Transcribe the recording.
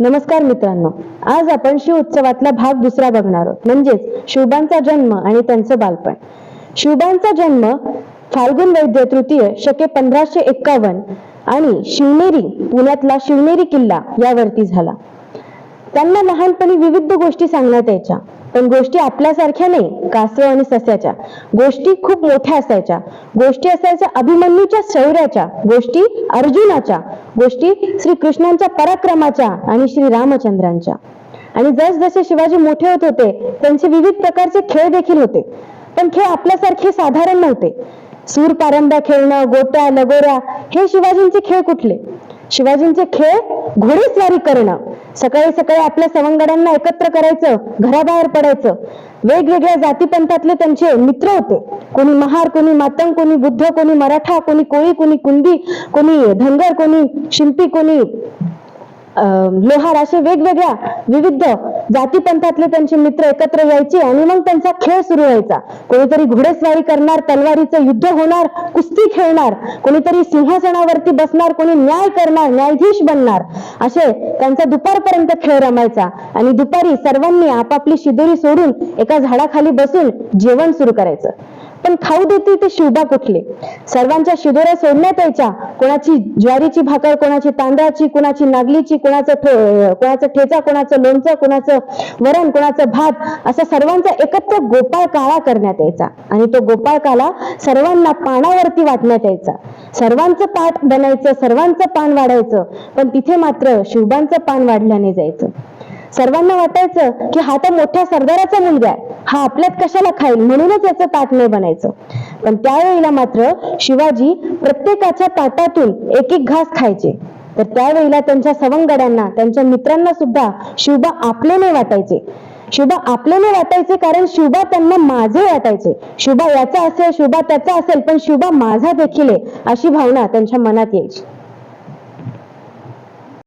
नमस्कार मित्रांनो आज आपण शिव उत्सवातला भाग दुसरा बघणार आहोत. म्हणजेच शिवबांचा जन्म आणि त्यांचं बालपण. शिवबांचा जन्म फाल्गुन वैद्य तृतीय शके पंधराशे एक्कावन्न आणि शिवनेरी पुण्यातला शिवनेरी किल्ला यावरती झाला. त्यांना लहानपणी विविध गोष्टी सांगण्यात यायच्या पण गोष्टी आपल्यासारख्या नाही कासव आणि सस्याच्या. गोष्टी खूप मोठ्या असायच्या. गोष्टी असायच्या अभिमन्यूच्या शौर्याच्या. गोष्टी अर्जुनाच्या. गोष्टी श्री कृष्णांच्या पराक्रमाच्या आणि श्री रामचंद्रांच्या आणि जसजसे शिवाजी मोठे होत होते त्यांचे विविध प्रकारचे खेळ देखील होते. पण खेळ आपल्यासारखे साधारण नव्हते. सूर पारंब्या खेळणं गोट्या लगोऱ्या हे शिवाजींचे खेळ कुठले? शिवाजींचे खेळ घोडेस्वारी करणं. सकाळी सकाळी आपल्या सवंगड्यांना एकत्र करायचं घराबाहेर पडायचं. वेगवेगळ्या जातीपंथातले त्यांचे मित्र होते. कोणी महार कोणी मातंग कोणी बुद्ध कोणी मराठा कोणी कोळी कोणी कुंदी कोणी धनगर कोणी शिंपी कोणी लोहार असे वेगवेगळ्या विविध जातीपंथातले त्यांचे मित्र एकत्र यायचे आणि मग त्यांचा खेळ सुरू व्हायचा. कोणीतरी घोडेस्वारी करणार तलवारीचं युद्ध होणार कुस्ती खेळणार कोणीतरी सिंहासनावरती बसणार कोणी न्याय करणार न्यायाधीश बनणार. असे त्यांचा दुपारपर्यंत खेळ रमायचा आणि दुपारी सर्वांनी आपापली शिदोरी सोडून एका झाडाखाली बसून जेवण सुरू करायचं. पण खाऊ देते ते शिवबा कुठले? सर्वांच्या शिदोऱ्या सोडण्यात यायच्या. कोणाची ज्वारीची भाकर कोणाची तांदळाची कोणाची नागलीची कोणाचं ठे- कोणाचं ठेचा कोणाचं लोणचं कोणाचं वरण कोणाचं भात असा सर्वांचा एकत्र गोपाळ काळा करण्यात यायचा. आणि तो गोपाळ काला सर्वांना पानावरती वाटण्यात यायचा. सर्वांचं पाठ बनायचं सर्वांचं पान वाढायचं. पण तिथे मात्र शिवबांचं पान वाढल्याने जायचं. सर्वांना वाटायचं की हा तर मोठ्या सरदाराचा मुलगा आहे. हा आपल्यात कशाला खाईल? म्हणूनच याचं ताट नाही बनायचं. पण त्यावेळेला मात्र शिवाजी प्रत्येकाच्या ताटातून एक एक घास खायचे. तर त्यावेळेला त्यांच्या सवंगड्यांना त्यांच्या मित्रांना सुद्धा शिवबा आपले नाही वाटायचे. शुभा आपले नाही वाटायचे कारण शुभा त्यांना माझे वाटायचे. शुभा याचा असेल शुभा त्याचा असेल पण शुभा माझा देखील आहे अशी भावना त्यांच्या मनात यायची.